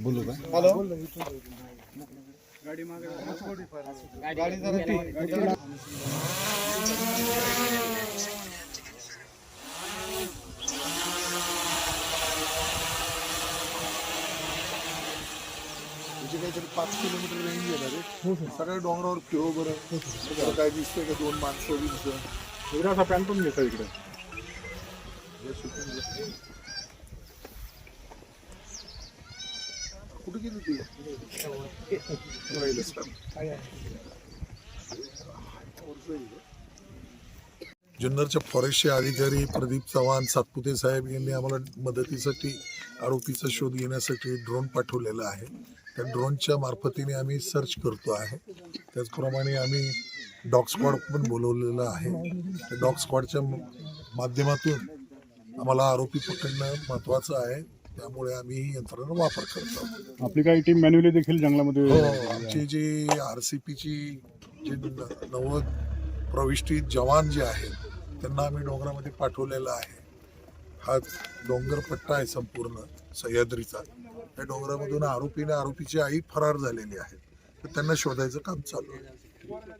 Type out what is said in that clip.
बोलू का म्हणजे काहीतरी पाच किलोमीटर रेंज येणार आहे सगळ्या डोंगरावर फिरो बरं. काय दिसतंय का दोन माणसं बिनसं इकडे. असा पॅन पण घेतो इकडे कुठे गेली जुन्नरच्या फॉरेस्टचे अधिकारी प्रदीप चव्हाण सातपुते साहेब यांनी आम्हाला मदतीसाठी आरोपीचा शोध घेण्यासाठी ड्रोन पाठवलेला आहे. त्या ड्रोनच्या मार्फतीने आम्ही सर्च करतो आहे. त्याचप्रमाणे आम्ही डॉग स्क्वॉड पण बोलवलेलं आहे. त्या डॉग स्क्वॉडच्या माध्यमातून आम्हाला आरोपी पकडणं महत्त्वाचं आहे. त्यामुळे आम्ही ही यंत्रणा वापर करतो. आपली काही टीम मॅन्युअली देखील जंगलामध्ये हो आमची जी आर सी पीची जे न- नव्वद प्रविष्टीत जवान जे आहेत त्यांना आम्ही डोंगरामध्ये पाठवलेला आहे. हा डोंगर पट्टा आहे संपूर्ण सह्याद्रीचा. त्या डोंगरामधून आरोपीने आरोपीची आई फरार झालेली आहे. तर त्यांना शोधायचं काम चालू आहे.